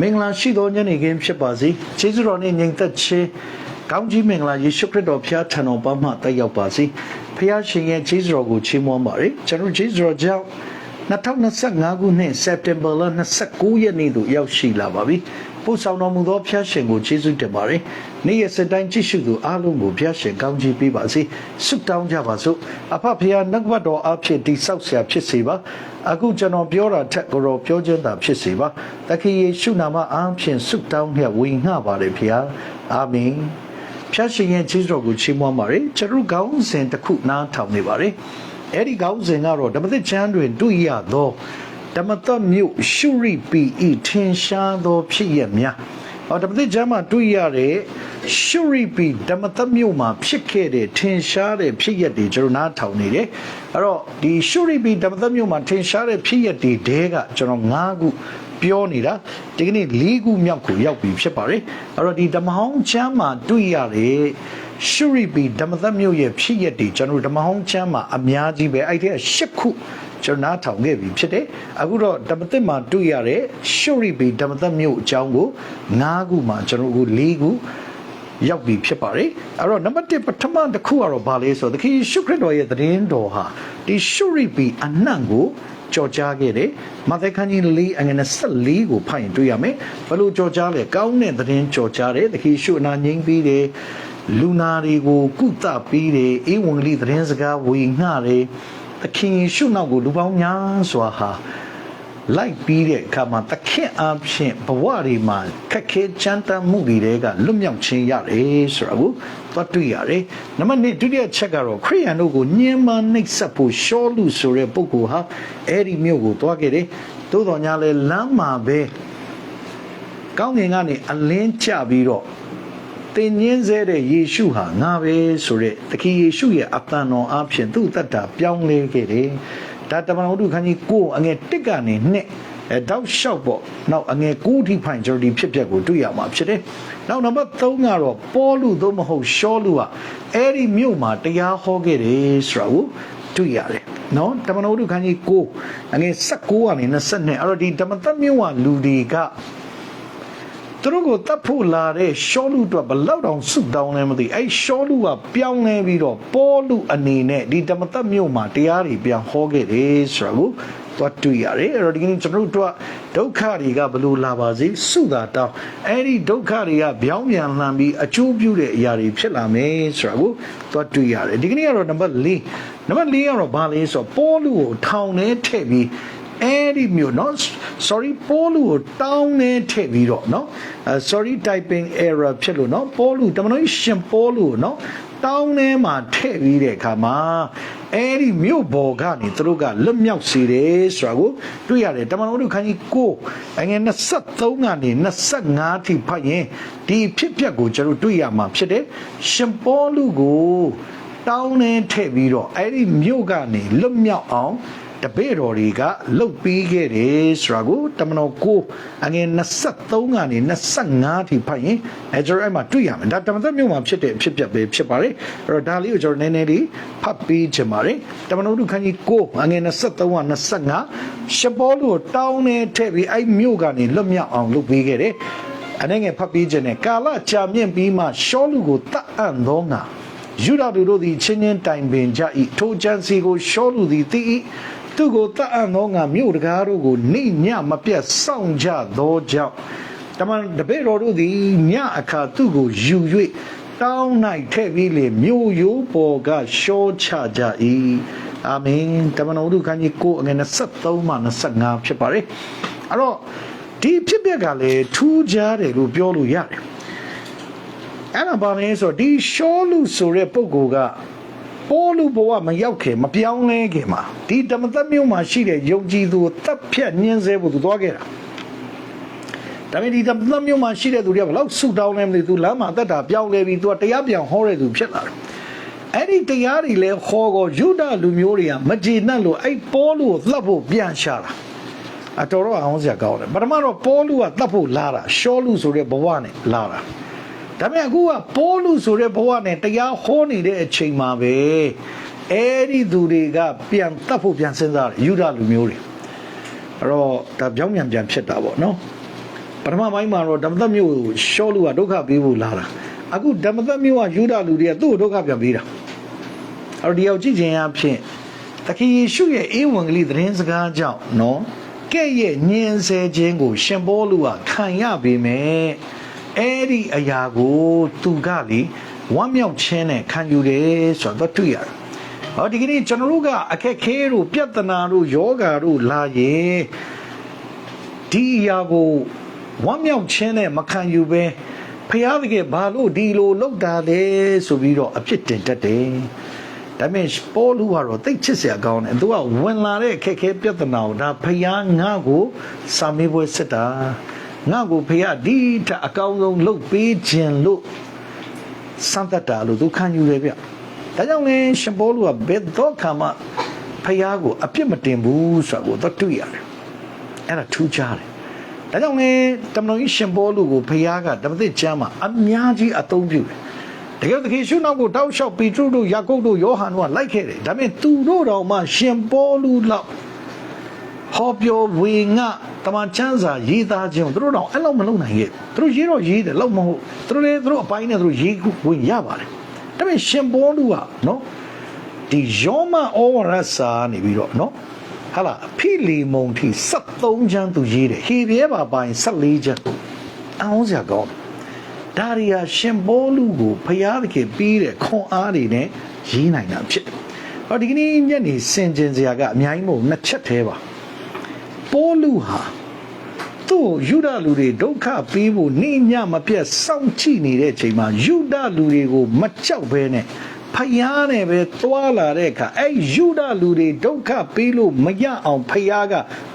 မင်္ဂလာရှိသောညနေခင်းဖြစ်ပါစေ။ကျေးဇူးတော်နဲ့ညီသက်ခြင်းကောင်းကြီးမင်္ဂလာယေရှုခရစ်တော်ဖျားထံတော်ပါမှတက်ရောက်ပါစေ။ဖျားရှင်ရဲ့ကျေးဇူးတော်ကိုချီးမွမ်းပါရစေ။ကျွန်တော်ကျေးဇူးတော်ကြောင့်2025ခုနှစ်စက်တင်ဘာလ29ရက်နေ့သို့ရောက်ရှိလာပါပြီ။ ပို့ဆောင်တော်မူသောဖျားရှင်ကိုကျေးဇူးတင်ပါတယ်။နေ့ရက်စက်တိုင်းကြည့်ရှုသူအားလုံးကိုဖျားရှင်ကောင်းချီးပေးပါစေ။ဆုတောင်းကြပါစို့။အဖဖျားနှုတ်ကပတ်တော်အဖြစ်တိဆောက်ဆရာဖြစ်စေပါ။အခုကျွန်တော်ပြောတာထက်ကိုယ်တော်ပြောခြင်းသာဖြစ်စေပါ။သခင်ယေရှုနာမအားဖြင့်ဆုတောင်းလျက်ဝေငှပါတယ်ဖျား။အာမင်။ဖျားရှင်ရဲ့ကျေးဇူးတော်ကိုချီးမွမ်းပါရစေ။ကျွန်တော်ကောင်းစဉ်တစ်ခုနားထောင်နေပါရစေ။အဲ့ဒီကောင်းစဉ်ကတော့ဓမ္မသစ်ကျမ်းတွင်တွေ့ရသော ဓမ္မသတ်မြို့ရှုရိပီဤထင်ရှားသောဖြစ်ရများဟောဓမ္မသစ်ကျမ်းမှာတွေ့ရတဲ့ရှုရိပီဓမ္မသတ်မြို့မှာဖြစ်ခဲ့တဲ့ထင်ရှားတဲ့ဖြစ်ရတွေကျွန်တော်နားထောင်နေတယ်အဲ့တော့ဒီရှုရိပီဓမ္မသတ်မြို့မှာထင်ရှားတဲ့ဖြစ်ရတွေတဲကကျွန်တော်၅ခုပြောနေတာဒီကနေ့၄ခုမြောက်ကိုရောက်ပြီဖြစ်ပါတယ်အဲ့တော့ဒီဓမ္မဟောင်းကျမ်းမှာတွေ့ရတဲ့ရှုရိပီဓမ္မသတ်မြို့ရဲ့ဖြစ်ရတွေကျွန်တော်ဓမ္မဟောင်းကျမ်းမှာအများကြီးပဲအဲ့ဒီ၈ခု ကျွန်တော်နားထောင်ခဲ့ပြီဖြစ်တယ်အခုတော့ဓမ္မသစ်မှာတွေ့ရတဲ့ရှုရိပီဓမ္မသတ်မြို့အကြောင်းကို၅ခုမှာကျွန်တော်အခု၄ခုရောက်ပြီဖြစ်ပါတယ်အဲ့တော့နံပါတ်1ပထမတစ်ခုကတော့ဘာလဲဆိုတော့သခင်ယေရှုခရစ်တော်ရဲ့သတင်းတော်ဟာဒီရှုရိပီအနှံ့ကိုကြော်ကြားခဲ့တယ်။မာသဲခန်းကြီး၄အငယ်24ကိုဖတ်ရင်တွေ့ရမယ်။ဘလို့ကြော်ကြားလဲကောင်းတဲ့သတင်းကြော်ကြားတယ်။သခင်ယေရှုအနာငြိမ်းပြီးတယ်။လူနာတွေကိုကုသပြီးတယ်။အေဝံဂေလိသတင်းစကားဝေငှတယ်။ သခင်ယေရှုနောက်ကိုလူပေါင်းများစွာဟာလိုက်ပြီးတဲ့အခါမှာသခင်အဖြစ်ဘဝတွေမှာခက်ခဲကြမ်းတမ်းမှုတွေကလွတ်မြောက်ခြင်းရတယ်ဆိုတာကိုသွားတွေ့ရတယ်။နံပါတ်2ဒုတိယချက်ကတော့ခရိယန်တို့ကိုညှဉ်းပန်းနှိပ်စက်ဖို့ရှောလူဆိုတဲ့ပုဂ္ဂိုလ်ဟာအဲ့ဒီမြို့ကိုသွားခဲ့တယ်။သို့တော်ညာလဲလမ်းမှာပဲကောင်းကင်ကနေအလင်းကျပြီးတော့ တင်ញင်းစေတဲ့ယေရှုဟာငါပဲဆိုတဲ့တခင်ယေရှုရဲ့အတန်တော်အဖြစ်သူ့တတ်တာပြောင်းလဲခဲ့တယ်။ဒါတမန်တော်တို့ခန်းကြီးကိုအငယ်တစ်ကနေနှစ်အဲတောက်လျှောက်ပေါ့နောက်အငယ်9ထိဖိုင်ကျွန်တော်ဒီဖြစ်ပျက်ကိုတွေ့ရမှာဖြစ်တယ်။နောက်နံပါတ်3ကတော့ပေါလုသို့မဟုတ်ရှောလူဟာအဲ့ဒီမြို့မှာတရားဟောခဲ့တယ်ဆိုတာကိုတွေ့ရတယ်။နော်တမန်တော်တို့ခန်းကြီး9အငယ်16ကနေ22အဲ့တော့ဒီဓမ္မသတ်မြို့ဟာလူတွေက သူတို့ကိုတတ်ဖို့လာတဲ့ရှောလူတို့ဘလောက်တောင်ဆုတောင်းလဲမသိအဲ့ရှောလူကပြောင်းလဲပြီးတော့ပေါလုအနေနဲ့ဒီဓမ္မသတ်မြို့မှာတရားတွေပြန်ဟောခဲ့တယ်ဆိုတာကိုသွားတွေ့ရတယ်အဲ့တော့ဒီကနေ့ကျွန်တော်တို့ဒုက္ခတွေကဘလို့လာပါစေဆုတာတောင်းအဲ့ဒီဒုက္ခတွေကပြောင်းပြန်လှန်ပြီးအကျိုးပြုတဲ့အရာတွေဖြစ်လာမယ်ဆိုတာကိုသွားတွေ့ရတယ်ဒီကနေ့ကတော့နံပါတ်၄နံပါတ်၄ကတော့ဘာလဲဆိုတော့ပေါလုကိုထောင်ထဲထည့်ပြီး အဲ့ဒီမျိုးเนาะ sorry ပိုးလူကိုတောင်းနေထည့်ပြီးတော့เนาะ sorry typing error ဖြစ်လို့เนาะပိုးလူတမန်တော်ရှင်ပိုးလူကိုเนาะတောင်းထဲမှာထည့်ပြီးတဲ့အခါမှာအဲ့ဒီမြို့ပေါ်ကနေသူတို့ကလွတ်မြောက်စေတယ်ဆိုတာကိုတွေ့ရတယ်တမန်တော်တို့ခန်းကြီးကိုအငယ်23ကနေ25ထိဖတ်ရင်ဒီဖြစ်ပျက်ကိုကျွန်တော်တွေ့ရမှာဖြစ်တယ်ရှင်ပိုးလူကိုတောင်းနေထည့်ပြီးတော့အဲ့ဒီမြို့ကနေလွတ်မြောက်အောင် တပည့်တော်တွေကလှုပ်ပြီးခဲ့တယ်ဆိုတာကိုတမန်တော်ကိုအငယ်23ကနေ25ထိဖတ်ရင်အဲကျွန်တော်အဲ့မှာတွေ့ရမယ်ဒါတမန်တော်မြို့မှာဖြစ်တဲ့အဖြစ်ပြက်ပဲဖြစ်ပါတယ်အဲ့တော့ဒါလေးကိုကျွန်တော်နည်းနည်းလေးဖတ်ပြီးချင်ပါတယ်တမန်တော်တို့ခန်းကြီးကိုအငယ်23က25ရှပေါလုကိုတောင်းနေထည့်ပြီးအဲ့မြို့ကနေလွတ်မြောက်အောင်လုပ်ပေးခဲ့တယ်အနေငယ်ဖတ်ပြီးခြင်းနဲ့ကာလကြာမြင့်ပြီးမှရှောလူကိုတတ်အံ့သောငါယူဒာလူတို့သည်ချင်းချင်းတိုင်ပင်ကြ၏ထိုချမ်းစီကိုရှောလူသည်သိ၏ သူကိုတတ်အံ့သောငါမြို့တကားတို့ကိုနေညမပြတ်စောင့်ကြသောကြောင့်တမန်တပည့်တော်တို့သည်ညအခါသူကိုယူ၍တောင်း၌ထည့်ပြီးလေမြို့ရိုးပေါ်ကရှောချကြ၏အာမင်တမန်တော်တို့ခန်းကြီးကိုအငယ်23မှ25ဖြစ်ပါတယ်အဲ့တော့ဒီဖြစ်ပျက်ကလည်းထူးခြားတယ်လို့ပြောလို့ရတယ်အဲ့ဒါဘာလဲဆိုတော့ဒီရှောလူဆိုတဲ့ပုဂ္ဂိုလ်က ပေါ်လူဘဝမရောက်ခင်မပြောင်းလဲခင်မှာဒီဓမ္မသက်မျိုးမှာရှိတဲ့ယုံကြည်သူကိုတပ်ဖြတ်ညှင်းဆဲဖို့သူသွားခဲ့တာဒါပေမဲ့ဒီဓမ္မသက်မျိုးမှာရှိတဲ့သူတွေကဘလောက်ဆူတောင်းလဲမသိသူလမ်းမှာအသက်တာပြောင်းလဲပြီးသူကတရားပြောင်းဟောတဲ့သူဖြစ်လာတယ်အဲ့ဒီတရားတွေလဲခေါ်ကောယူဒလူမျိုးတွေကမကြေနပ်လို့အဲ့ပေါ်လူကိုလှပ်ဖို့ပြန်ရှာတာအတော်တော့အောင်စရာကောင်းတယ်ပထမတော့ပေါ်လူကလှပ်ဖို့လာတာရှောလူဆိုတဲ့ဘဝနဲ့လာတာ ဒါပေမဲ့အခုကပိုးလူဆိုတဲ့ဘဝနဲ့တရားဟောနေတဲ့အချိန်မှာပဲအဲ့ဒီသူတွေကပြန်တတ်ဖို့ပြန်စဉ်းစားတယ်ယူဒလူမျိုးတွေအဲ့တော့ဒါပြောင်းပြန်ပြန်ဖြစ်တာပေါ့နော်ပထမပိုင်းမှာတော့ဓမ္မသက်မျိုးကိုရှောလူကဒုက္ခပေးဖို့လာတာအခုဓမ္မသက်မျိုးကယူဒလူတွေကသူ့ကိုဒုက္ခပြန်ပေးတာအဲ့တော့ဒီရောက်ကြည့်ခြင်းအဖြစ်တခင်ယေရှုရဲ့အေဝံဂေလိသတင်းစကားကြောင့်နော်ကဲ့ရဲ့ညင်ဆဲခြင်းကို ရှင်ဘောလူကခံရပေမဲ့ အဲ့ဒီအရာကိုသူကလေဝမ်းမြောက်ခြင်းနဲ့ခံယူတယ်ဆိုတော့တွေ့ရတယ်။ဟောဒီကနေ့ကျွန်တော်တို့ကအခက်ခဲတို့ပြဿနာတို့ယောဂါတို့လာရင်ဒီအရာကိုဝမ်းမြောက်ခြင်းနဲ့မခံယူပဲဖျားတကယ်ဘာလို့ဒီလိုလောက်တာလဲဆိုပြီးတော့အဖြစ်တင်တတ်တယ်။ဒါပေမဲ့ပေါ်လူကတော့တိတ်ချစ်စရာကောင်းတယ်။သူကဝင်လာတဲ့အခက်ခဲပြဿနာကိုဒါဖျားငါ့ကိုစာမေးပွဲစစ်တာ ငါ့ကိုဖျားဒီထက်အကောင်းဆုံးလုပ်ပေးခြင်းလို့စံတတ်တာလို့သူခံယူတယ်ဗျ။ဒါကြောင့်လဲရှင်ပေါ်လူကဘယ်တော့ခါမှဖျားကိုအပြစ်မတင်ဘူးဆိုတာကိုတော့တွေ့ရတယ်။အဲ့ဒါထူးခြားတယ်။ဒါကြောင့်လေတမန်တော်ကြီးရှင်ဘောလူကိုဖခင်ကဓမ္မသစ်ကျမ်းမှာအများကြီးအသုံးပြုတယ်။တကယ်သခင်ရှုနောက်ကိုတောက်လျှောက်ပီတရုတို့ယာကုပ်တို့ယောဟန်တို့ကလိုက်ခဲ့တယ်။ဒါပေမဲ့သူတို့တော်မှရှင်ဘောလူလောက် ဟောပြောဝေငါတမန်ချမ်းစာရေးသားခြင်းသူတို့တော့အဲ့လောက်မလုပ်နိုင်ရဲ့။သူတို့ရေးတော့ရေးတယ်လောက်မဟုတ်။သူတို့လည်းသူတို့အပိုင်းနဲ့သူတို့ရေးဝင်ရပါတယ်။ဒါပေမဲ့ရှင်ဘောလူကနော်ဒီယောမဩဝရစာနေပြီးတော့နော်ဟာလာဖိလီမုန်ထိ73ချမ်းသူရေးတယ်ဟေပြဲပါပိုင်း14ချမ်းအောင်စရာကောင်းဒါရီယာရှင်ဘောလူကိုဖျားသခင်ပြီးတဲ့ခွန်အားတွေနဲ့ရေးနိုင်တာဖြစ်တယ်။ဟောဒီကနေ့ညနေစင်ကျင်စရာကအများကြီးမဟုတ်နှစ်ချက်သေးပါ။ ပိုးလူဟာသူ့ယူဒလူတွေဒုက္ခပေးဖို့နေညမပြတ်စောင့်ကြည့်နေတဲ့ချိန်မှာယူဒလူတွေကိုမကြောက်ဘဲနဲ့ဖယားနဲ့ပဲသွားလာတဲ့အခါအဲ့ယူဒလူတွေဒုက္ခပေးလို့မရအောင်ဖယားက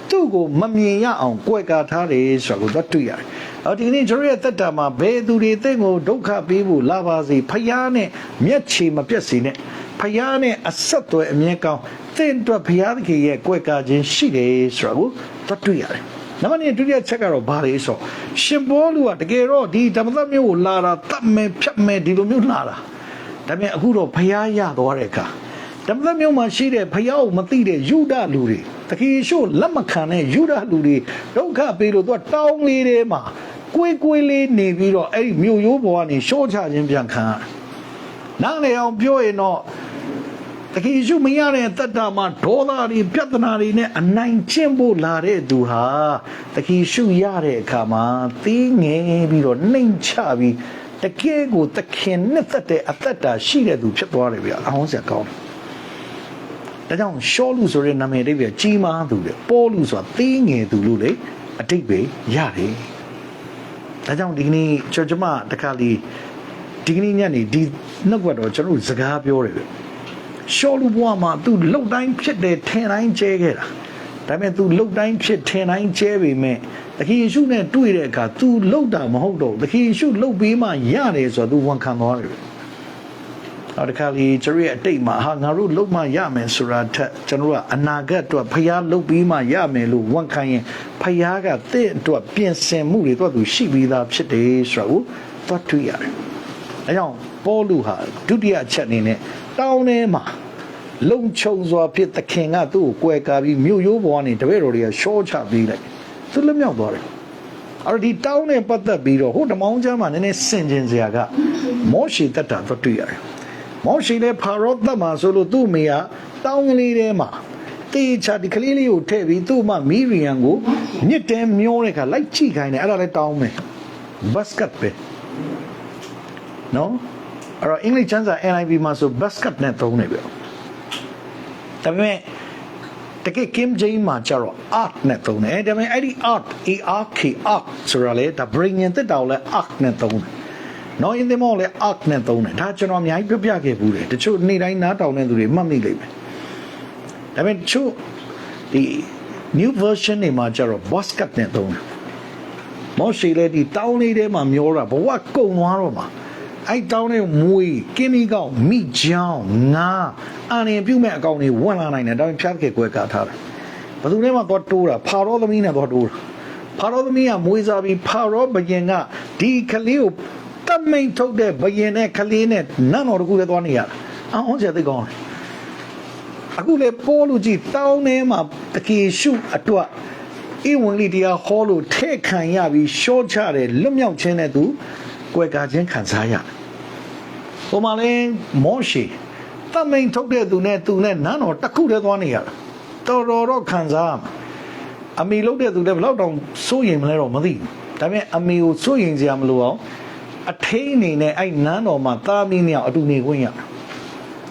သူ့ကိုမမြင်ရအောင်ကြွယ်ကာထားတယ်ဆိုတော့တော့တွေ့ရတယ်။အော်ဒီနေ့ကျွန်တော်ရဲ့တက်တာမှာဘယ်သူတွေတင့်ကိုဒုက္ခပေးဖို့လာပါစေဖယားနဲ့မျက်ခြေမပြတ်စေနဲ့ ဖယားနဲ့အဆက်သွယ်အမြဲကောင်းတင့်အတွက်ဖယားသခင်ရဲ့ကြွယ်ကာခြင်းရှိတယ်ဆိုတော့တော့တွေ့ရတယ်။နံပါတ်1ဒုတိယချက်ကတော့ဘာလဲဆိုရှင်ဘောလူကတကယ်တော့ဒီဓမ္မသမျိုးကိုလာတာတတ်မယ်ဖြတ်မယ်ဒီလိုမျိုးလာတာဒါပေမဲ့အခုတော့ဖျားရသွားတဲ့အခါဓမ္မသမျိုးမှာရှိတဲ့ဖျားကိုမသိတဲ့ယူဒလူတွေတခီရှို့လက်မခံတဲ့ယူဒလူတွေဒုက္ခပေးလို့သူကတောင်းလေးထဲမှာကိုယ်ကိုယ်လေးနေပြီးတော့အဲ့ဒီမြို့ရိုးပေါ်ကနေရှော့ချခြင်းပြန်ခံရတယ်။နားလေအောင်ပြောရင်တော့ တခီရှုမရတဲ့တတ္တမှာဒေါသတွေပြဿနာတွေနဲ့အနိုင်ကျင့်ဖို့လာတဲ့သူဟာတခီရှုရတဲ့အခါမှာသီးငယ်ပြီးတော့နှိမ်ချပြီးတကယ်ကိုသခင်နဲ့သက်တဲ့အသက်တာရှိတဲ့သူဖြစ်သွားတယ်ဗျာအဟောင်းစရာကောင်းတယ်ဒါကြောင့်ရှောလူဆိုတဲ့နာမည်အဓိပ္ပာယ်ကြီးမားသူလေပေါ်လူဆိုတာသီးငယ်သူလို့လေအတိတ်ပဲရတယ်ဒါကြောင့်ဒီကနေ့ကျွန်တော်ကျမတခါလီဒီကနေ့ညနေဒီနှုတ်ကတော့ကျွန်တော်တို့စကားပြောတယ်ဗျ ရှောလူဘွားမှာသူလှုပ်တိုင်းဖြစ်တယ်ထင်တိုင်းကျဲခဲ့တာဒါပေမဲ့ तू လှုပ်တိုင်းဖြစ်ထင်တိုင်းကျဲပေမဲ့သခင်ယေရှုနဲ့တွေ့တဲ့အခါ तू လှုပ်တာမဟုတ်တော့သခင်ယေရှုလှုပ်ပြီးမှရတယ်ဆိုတော့ तू ဝန်ခံသွားတယ်အော်တခါလီကျွန်တော်ရဲ့အတိတ်မှာဟာငါတို့လှုပ်မှရမယ်ဆိုတာထက်ကျွန်တော်ကအနာဂတ်အတွက်ဖျားလှုပ်ပြီးမှရမယ်လို့ဝန်ခံရင်ဖျားကတင့်အတွက်ပြင်ဆင်မှုတွေတော့သူရှိပြီးသားဖြစ်တယ်ဆိုတော့သွားတွေ့ရတယ်။ အဲကြောင့်ပေါလုဟာဒုတိယအချက်အနေနဲ့တောင်းထဲမှာလုံခြုံစွာဖြစ်သခင်ကသူ့ကိုကွယ်ကာပြီးမြို့ရိုးပေါ်ကနေတပည့်တော်တွေကရှော့ချပေးလိုက်သူလွတ်မြောက်သွားတယ်အဲ့တော့ဒီတောင်းနဲ့ပတ်သက်ပြီးတော့ဟိုဓမောင်းကျမ်းမှာနည်းနည်းဆင်ခြင်စရာကမောရှေတက်တာတော့တွေ့ရတယ်မောရှေလည်းဖာရောတက်မှာဆိုလို့သူ့မိကတောင်းကလေးထဲမှာတေချာဒီကလေးလေးကိုထည့်ပြီးသူ့မမီရီယန်ကိုညစ်တဲမျောတဲ့ခါလိုက်ချိခိုင်းတယ်အဲ့ဒါလည်းတောင်းမယ်ဘတ်စကတ်ပဲ နော်အဲ့တော့အင်္ဂလိပ်ကျမ်းစာ NIV မှာဆိုဘတ်စကတ်နဲ့သုံးနေပြီဒါပေမဲ့တကယ် Kim James မှာကျတော့ art နဲ့သုံးတယ်ဒါပေမဲ့အဲ့ဒီ art A R K art ဆိုတာလေဒါ brain ရင်တက်တော်လဲ art နဲ့သုံးတယ်နော်အင်းဒီမောလဲ art နဲ့သုံးတယ်ဒါကျွန်တော်အများကြီးပြပြခဲ့ဘူးတယ်တချို့နေ့တိုင်းနားတောင်တဲ့သူတွေမှတ်မိလိမ့်မယ်ဒါပေမဲ့တချို့ဒီ new version တွေမှာကျတော့ basket နဲ့သုံးတယ်မောရှိလေဒီတောင်းလေးထဲမှာမျောတာဘဝကုံသွားတော့မှာ အဲ့တောင်းတဲ့မွေကင်းမီကောက်မိချောင်းငါအာရင်ပြုတ်မဲ့အကောင်တွေဝင်လာနိုင်တယ်ဒါပေမဲ့ဖျားခဲ့ကွဲကားထားတယ်ဘယ်သူထဲမှာတော့တိုးတာဖာရောသမီးနဲ့တော့တိုးတာဖာရောသမီးကမွေးစားပြီးဖာရောဘယင်ကဒီကလေးကိုတမိန်ထုတ်တဲ့ဘယင်နဲ့ကလေးနဲ့နတ်တော်တကူလည်းသွားနေရတာအောင်ချက်သိကောင်းတယ်အခုလေပိုးလူကြီးတောင်းထဲမှာတကေရှုအတွက်ဖဤဝင်လိတရားဟောလို့ထဲ့ခံရပြီးရှော့ချတယ်လွတ်မြောက်ခြင်းနဲ့သူ ကွယ်ကာခြင်းခံစားရတယ်။ဟိုမှာလဲမောရှေတမိန်ထုတ်တဲ့သူနဲ့သူနဲ့နန်းတော်တစ်ခုတည်းသွားနေရတာတော်တော်တော့ခံစားရမှာအမီလုတ်တဲ့သူလည်းဘယ်တော့တောင်စိုးရင်မလဲတော့မသိဘူးဒါပေမဲ့အမီကိုစိုးရင်စရာမလိုအောင်အထိန်အနေနဲ့အဲ့နန်းတော်မှာသားမီးနှစ်ယောက်အတူနေခွင့်ရတယ်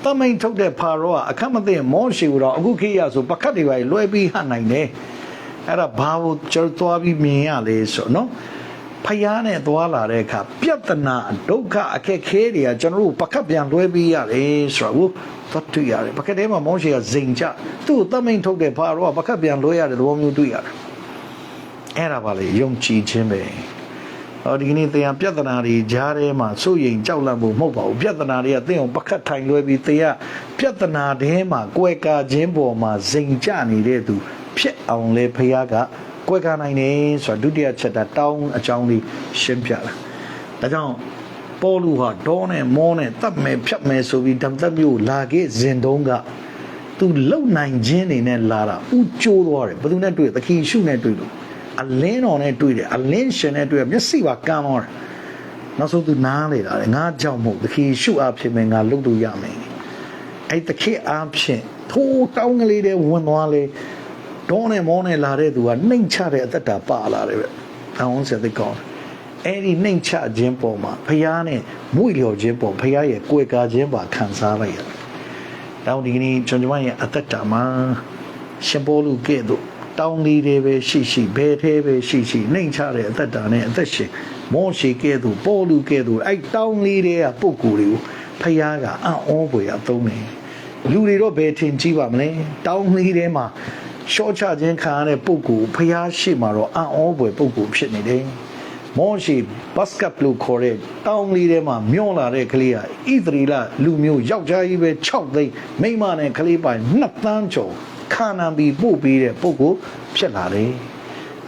တမိန်ထုတ်တဲ့ဖာရောကအခက်မသိမောရှေကိုတော့အခုခေတ်ရဆိုပကတ်တွေပါလွှဲပြီးဟနိုင်တယ်အဲ့ဒါဘာကိုကျွန်တော်သွားပြီးမြင်ရလဲဆိုတော့နော် ဖယားနဲ့သွားလာတဲ့အခါပြဿနာဒုက္ခအခက်ခဲတွေကကျွန်တော်တို့ပကတ်ပြန်လွှဲပြီးရတယ်ဆိုတော့သတ်တွေ့ရတယ်ပကတ်ထဲမှာမောရှေကဇိမ်ချသူ့ကိုတမိန်ထုတ်တဲ့ဖာရောကပကတ်ပြန်လွှဲရတဲ့သဘောမျိုးတွေ့ရတယ်အဲ့ဒါပါလေယုံကြည်ခြင်းပဲဟောဒီကနေ့တရားပြဿနာတွေကြားထဲမှာစိုးရိမ်ကြောက်လန့်ဖို့မဟုတ်ပါဘူးပြဿနာတွေကသင်ကိုပကတ်ထိုင်လွှဲပြီးတရားပြဿနာထဲမှာကွယ်ကာခြင်းပေါ်မှာဇိမ်ချနေတဲ့သူဖြစ်အောင်လေဖခင်က ကွယ်ကာနိုင်တယ်ဆိုတော့ဒုတိယချက်တာတောင်းအကြောင်းလေးရှင်းပြတာဒါကြောင့်ပေါ်လူဟာဒေါနဲ့မောနဲ့တတ်မယ်ဖြတ်မယ်ဆိုပြီးဓမ္မတက်မျိုးလာခဲ့ဇင်တုံးကသူလုံနိုင်ခြင်းနေနဲ့လာတာဥကျိုးသွားတယ်ဘယ်သူနဲ့တွေ့သခင်ရှုနဲ့တွေ့လို့အလင်းတော်နဲ့တွေ့တယ်အလင်းရှင်နဲ့တွေ့တယ်မျက်စိပါကမ်းသွားတယ်နောက်ဆုံးသူနားလေတာလေငါကြောက်မို့သခင်ရှုအဖြစ်မယ်ငါလုပ်လို့ရမယ်အဲ့တခင်အားဖြင့်ထိုးတောင်းကလေးတွေဝင်သွားလေ ဒေါနဲ့မောနဲ့လာတဲ့သူကနှိမ်ချတဲ့အသက်တာပါလာတယ်ပဲ။တောင်းဆက်သိကောင်းတယ်။အဲ့ဒီနှိမ်ချခြင်းပေါ်မှာဖះနဲ့မွေလျော်ခြင်းပေါ်ဖះရဲ့ကိုယ်ကာခြင်းပါခံစားလိုက်ရတယ်။တောင်းဒီကနေ့ကျွန်တော်ရဲ့အသက်တာမှာရှင်ပေါ်လူကဲ့သို့တောင်းလေးတွေပဲရှိရှိဘယ်သေးပဲရှိရှိနှိမ်ချတဲ့အသက်တာနဲ့အသက်ရှင်မောရှိကဲ့သို့ပေါ်လူကဲ့သို့အဲ့တောင်းလေးတွေကပုံကိုယ်တွေကိုဖះကအံ့ဩဖွယ်အသုံးနေလူတွေတော့ဘယ်ထင်ကြည့်ပါမလဲတောင်းလေးထဲမှာ ရှော့ချခြင်းခံရတဲ့ပုံကိုဖျားရှိမှာတော့အံ့ဩဖွယ်ပုံကိုဖြစ်နေတယ်။မောရှိဘတ်စကတ်လို့ခေါ်တဲ့တောင်းလေးထဲမှာမျောလာတဲ့ကလေးဟာဣသရီလလူမျိုးယောက်ျားကြီးပဲ6သိန်းမိန်းမနဲ့ကလေးပိုင်2သန်းကျော်ခါနန်ပြီးပို့ပေးတဲ့ပုံကိုဖြစ်လာတယ်။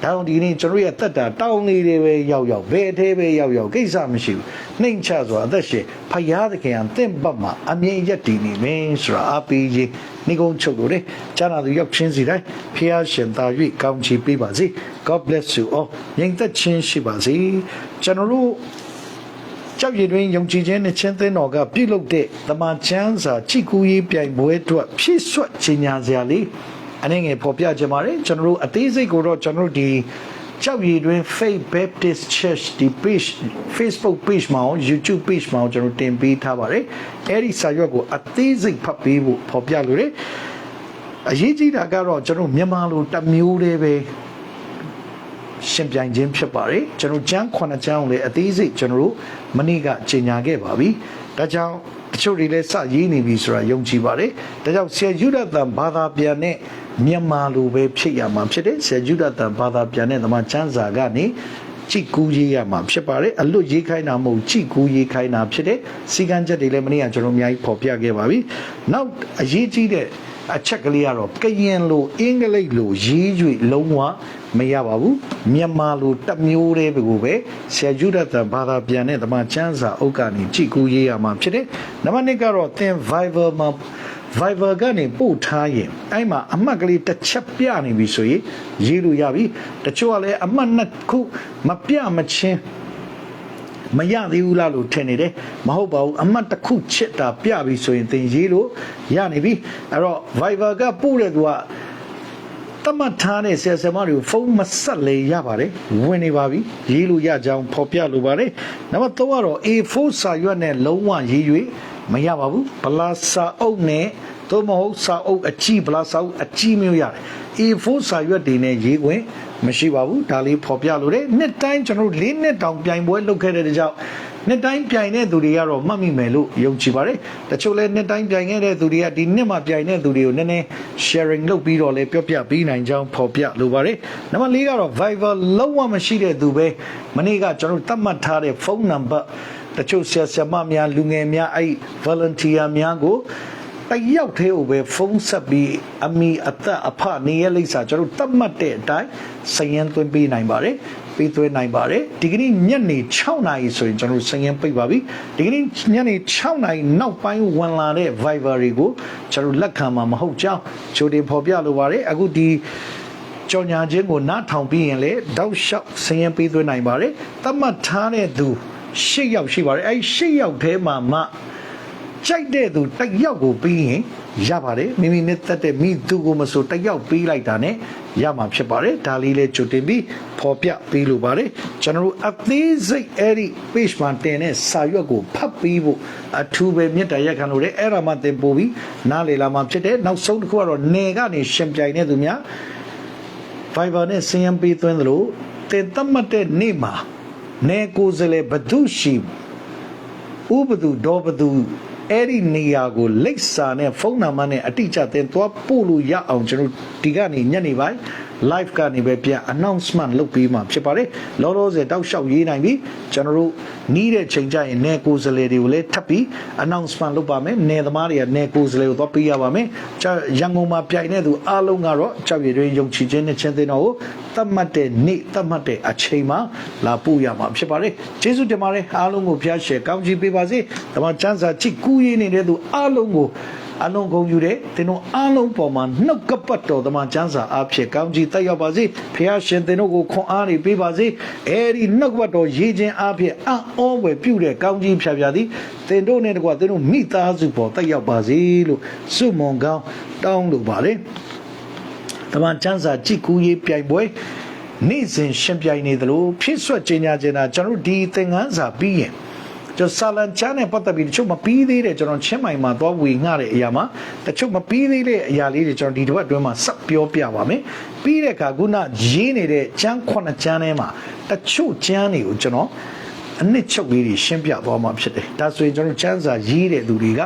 ဒါကြောင့်ဒီနေ့ကျွန်တော်ရဲ့တက်တာတောင်းလေးတွေပဲရောက်ရောက်ဘယ်အသေးပဲရောက်ရောက်ကိစ္စမရှိဘူး။နှိမ်ချစွာအသက်ရှင်ဖျားသခင်အသင့်ဘတ်မှာအမြင်ရက်တည်နေမင်းဆိုတာအပီးကြီးနေကုန်းချုပ်လို့လေကျမ်းသာသူရောက်ချင်းစီတိုင်းဖျားရှင်သာ၍ကောင်းချီးပေးပါစေ God bless you all ငြိမ်သက်ခြင်းရှိပါစေကျွန်တော်တို့ကြောက်ရည်တွင်ယုံကြည်ခြင်းနဲ့ချင်းသင်းတော်ကပြုလုပ်တဲ့တမန်ချမ်းစာကြည်ကူရေးပြိုင်ပွဲအတွက်ဖြည့်ဆွတ်ခြင်းညာစရာလေး အနေငယ်ပေါ်ပြကြပါရယ်ကျွန်တော်တို့အသေးစိတ်ကိုတော့ကျွန်တော်တို့ဒီကြောက်ရည်တွင် Faith Baptist Church ဒီ page Facebook page မှာရော YouTube page မှာရောကျွန်တော်တင်ပေးထားပါတယ်အဲ့ဒီစာရွက်ကိုအသေးစိတ်ဖတ်ပေးဖို့ပေါ်ပြလို့ရတယ်အရေးကြီးတာကတော့ကျွန်တော်မြန်မာလိုတစ်မျိုးတည်းပဲရှင်ပြိုင်ခြင်းဖြစ်ပါတယ်ကျွန်တော်ကျမ်းခုနှစ်ကျမ်းကိုလည်းအသေးစိတ်ကျွန်တော်တို့မနေ့ကကြေညာခဲ့ပါပြီ ဒါကြောင့်တချို့တွေလည်းစရေးနေပြီဆိုတာယုံကြည်ပါတယ်ဒါကြောင့်ဆရာယူဒတန်ဘာသာပြန်တဲ့မြန်မာလိုပဲဖြစ်ရမှာဖြစ်တယ်ဆရာယူဒတန်ဘာသာပြန်တဲ့ဓမ္မကျမ်းစာကနေကြည်ကူးရေးရမှာဖြစ်ပါတယ်အလွတ်ရေးခိုင်းတာမဟုတ်ကြည်ကူးရေးခိုင်းတာဖြစ်တယ်စီကံချက်တွေလည်းမနေ့ကကျွန်တော်အများကြီးဖော်ပြခဲ့ပါပြီနောက်အရေးကြီးတဲ့ အချက်ကလေးကတော့ကရင်လိုအင်္ဂလိပ်လိုရေး၍လုံးဝမရပါဘူးမြန်မာလိုတစ်မျိုးတည်းကိုပဲဆရာယူဒတ်တန်ဘာသာပြန်တဲ့ဓမ္မချမ်းစာအုပ်ကနေကြည်ကူးရေးရမှာဖြစ်တယ်နံပါတ်1ကတော့သင် Viber မှာ Viber ကနေပို့ထားရင်အဲ့မှာအမှတ်ကလေးတစ်ချက်ပြနေပြီဆိုရင်ရေးလို့ရပြီတချို့ကလည်းအမှတ်နှစ်ခုမပြမချင်း မရသေးဘူးလားလို့ထင်နေတယ်မဟုတ်ပါဘူးအမှတ်တစ်ခုချစ်တာပြပြီဆိုရင်သင်ရေးလို့ရနေပြီအဲ့တော့ Viber ကပို့တဲ့သူကတမတ်ထားတဲ့ဆရာဆရာမတွေကိုဖုန်းမဆက်လေရပါတယ်ဝင်နေပါပြီရေးလို့ရကြောင်းဖော်ပြလိုပါတယ်နံပါတ်3ကတော့ A4 စာရွက်နဲ့လုံးဝရေး၍မရပါဘူးဗလာစာအုပ်နဲ့သို့မဟုတ်စာအုပ်အကြီးဗလာစာအုပ်အကြီးမျိုးရတယ် A4 စာရွက်တွေနဲ့ရေးခွင့် မရှိပါဘူးဒါလေးဖော်ပြလို့တယ်နှစ်တိုင်းကျွန်တော်တို့၄နှစ်တောင်ပြိုင်ပွဲလုပ်ခဲ့တဲ့ကြောင့်နှစ်တိုင်းပြိုင်တဲ့သူတွေကတော့မှတ်မိမယ်လို့ယုံကြည်ပါတယ်တချို့လဲနှစ်တိုင်းပြိုင်ခဲ့တဲ့သူတွေကဒီနှစ်မှာပြိုင်တဲ့သူတွေကိုနည်းနည်း sharing လုပ်ပြီးတော့လဲပြောပြပေးနိုင်ကြောင်းဖော်ပြလိုပါတယ်နံပါတ်၄ကတော့ Viber လုံးဝမရှိတဲ့သူပဲမနေ့ကကျွန်တော်တို့သတ်မှတ်ထားတဲ့ဖုန်းနံပါတ်တချို့ဆရာဆရာမများလူငယ်များအဲ့ volunteer များကို တယောက်သေးကိုပဲဖုန်းဆက်ပြီးအမိအသက်အဖနေရလိမ့်စာကျွန်တော်တို့တတ်မှတ်တဲ့အတိုင်းစည်ရင်သွင်းပေးနိုင်ပါတယ်ပေးသွင်းနိုင်ပါတယ်ဒီကနေ့ညနေ6နာရီဆိုရင်ကျွန်တော်တို့စည်ရင်ပိတ်ပါပြီဒီကနေ့ညနေ6နာရီနောက်ပိုင်းဝင်လာတဲ့ Viber တွေကိုကျွန်တော်လက်ခံမှာမဟုတ်ကြောင်းချိုတင်ဖော်ပြလိုပါတယ်အခုဒီကြော်ညာခြင်းကိုနားထောင်ပြီးရင်လေတောက်လျှောက်ဆင်းရဲပေးသွင်းနိုင်ပါတယ်တတ်မှတ်ထားတဲ့သူ၈ယောက်ရှိပါတယ်အဲ၈ယောက်ထဲမှာမှ ကြိုက်တဲ့သူတစ်ယောက်ကိုပြီးရင်ရပါတယ်မိမိနဲ့တက်တဲ့မိသူကိုမဆိုတစ်ယောက်ပြီးလိုက်တာနဲ့ရမှာဖြစ်ပါတယ်ဒါလေးလေးကြိုတင်ပြီးဖော်ပြပေးလိုပါတယ်ကျွန်တော်တို့အသေးစိတ်အဲ့ဒီ page မှာတင်တဲ့စာရွက်ကိုဖတ်ပြီးဖို့အထူးပဲမြတ်တရက်ခံလို့တဲ့အဲ့ဒါမှတင်ပို့ပြီးနားလေလာမှဖြစ်တယ်နောက်ဆုံးတစ်ခုကတော့နေကနေရှင်ပြိုင်နေသူများ Fiverr နဲ့ CMP သွင်းသလိုတင်သတ်မှတ်တဲ့နေ့မှာနေကိုယ်စလဲဘသူရှိဥပဒုဒေါဘသူ အဲ့ဒီနေရာကိုလိပ်စာနဲ့ဖုန်းနံပါတ်နဲ့အတိအကျတင်သွားပို့လို့ရအောင်ကျွန်တော်ဒီကနေညနေပိုင်း live ကနေပဲပြန် announcement လုပ်ပေးမှာဖြစ်ပါတယ်လောလောဆယ်တောက်လျှောက်ရေးနိုင်ပြီကျွန်တော်တို့နီးတဲ့ချိန်ကျရင်နေကိုယ်စလဲတွေကိုလည်းထပ်ပြီး announcement လုပ်ပါမယ်နေသမားတွေကနေကိုယ်စလဲကိုသွားပေးရပါမယ်ကျွန်တော်ရန်ကုန်မှာပြိုင်နေသူအားလုံးကတော့ကြောက်ရည်တွင်ယုံကြည်ခြင်းနဲ့ချင်းသိန်းတော်ကိုသတ်မှတ်တဲ့နေ့သတ်မှတ်တဲ့အချိန်မှာလာပို့ရမှာဖြစ်ပါတယ်ကျေးဇူးတင်ပါတယ်အားလုံးကိုဖျားရှယ်ကောင်းချီးပေးပါစေဓမ္မကျမ်းစာကြည့်ကူးရင်းနေတဲ့သူအားလုံးကိုအလုံးကုန်ယူတဲ့သင်တို့အားလုံးပေါ်မှာနှုတ်ကပတ်တော်ဓမ္မကျမ်းစာအဖြစ်ကောင်းချီးတက်ရောက်ပါစေဖျားရှင်သင်တို့ကိုခွန်အားတွေပေးပါစေအဲဒီနှုတ်ကပတ်တော်ရေးခြင်းအဖြစ်အံ့ဩဝယ်ပြုတဲ့ကောင်းချီးဖြာဖြာသည်သင်တို့နဲ့တကွသင်တို့မိသားစုပေါ်တက်ရောက်ပါစေလို့ဆုမွန်ကောင်းတောင်းလိုပါတယ်တမန်ကျမ်းစာကြည်ကူးရေးပြိုင်ပွဲနေ့စဉ်ရှင်ပြိုင်နေသလိုဖြစ်ဆွက်ကျင်းညာကျင်တာကျွန်တော်တို့ဒီသင်ခန်းစာပြီးရင် ကျွန်တော်ဆာလန်ချမ်းနဲ့ပတ်သက်ပြီးတချို့မပြီးသေးတဲ့ကျွန်တော်ချင်းမိုင်မှာသွားဝေငှတဲ့အရာမှာတချို့မပြီးသေးတဲ့အရာလေးတွေကျွန်တော်ဒီတစ်ပတ်အတွင်းမှာစပ်ပြောပြပါမယ်ပြီးတဲ့အခါခုနရေးနေတဲ့ကျမ်းခုနှစ်ကျမ်းထဲမှာတချို့ကျမ်းတွေကိုကျွန်တော်အနှစ်ချုပ်လေးတွေရှင်းပြသွားမှာဖြစ်တယ်ဒါဆိုရင်ကျွန်တော်ကျမ်းစာရေးတဲ့သူတွေက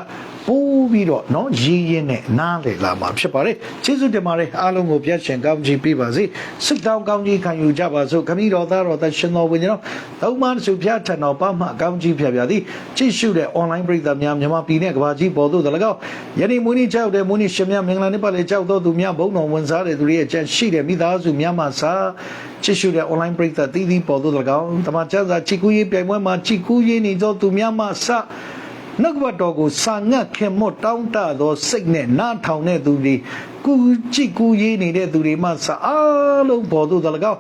ပိုးပြီးတော့เนาะရေးရင်းနဲ့နားလည်လာမှာဖြစ်ပါတယ်ကျေးဇူးတင်ပါတယ်အားလုံးကိုပြတ်ရှင်ကောင်းချီးပေးပါစေဆုတောင်းကောင်းချီးခံယူကြပါစို့ခမည်းတော်သားတော်သရှင်တော်ဝိညာဉ်တော်သုံးပါးစုဖျားထံတော်ပါမှကောင်းချီးဖြာဖြာသည်ကြည့်ရှုတဲ့ online ပရိသတ်များမြန်မာပြည်နဲ့ကမ္ဘာကြီးပေါ်သို့တလကောက်ယနေ့မွေးနေ့ကြောက်တဲ့မွေးနေ့ရှင်များမင်္ဂလာနေ့ပါလေကြောက်တော်သူများဘုံတော်ဝန်စားတဲ့သူတွေရဲ့ကြံရှိတဲ့မိသားစုများမှစာကြည့်ရှုတဲ့ online ပရိသတ်သီးသီးပေါ်သို့တလကောက်တမန်ကျမ်းစာချစ်ကူးရေးပြိုင်ပွဲမှာချစ်ကူးရေးနေသောသူများမှစ နှုတ်ကပတ်တော်ကိုစာငတ်ခင်မွတ်တောင်းတသောစိတ်နဲ့နားထောင်တဲ့သူတွေကူကြည့်ကူရေးနေတဲ့သူတွေမှစအားလုံးပေါ်သို့တလကောက်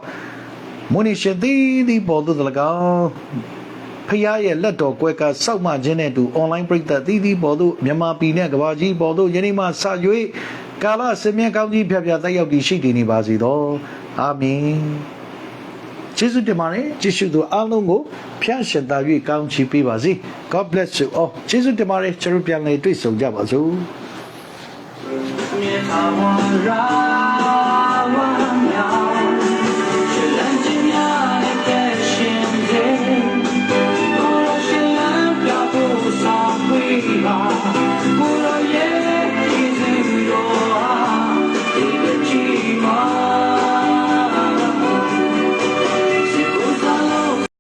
မုန်ရှင်သည်သည်ပေါ်သို့တလကောက်ဖခင်ရဲ့လက်တော်ကွဲကစောက်မှခြင်းနဲ့တူ online ပရိသတ်သီးသီးပေါ်သို့မြန်မာပြည်နဲ့ကမ္ဘာကြီးပေါ်သို့ယနေ့မှစ၍ကာလစင်မြကောင်းကြီးဖြတ်ဖြတ်တက်ရောက်ပြီးရှိတည်နေပါစေသောအာမင် ကျေးဇူးတင်ပါတယ်ကျေးဇူးတော်အားလုံးကိုဖျားရှင်သာ၍ကောင်းချီးပေးပါစေ God bless you all ကျေးဇူးတင်ပါတယ်ကျွန်တော်ပြန်လေတွေ့ဆုံကြပါစို့မြေသာဝရ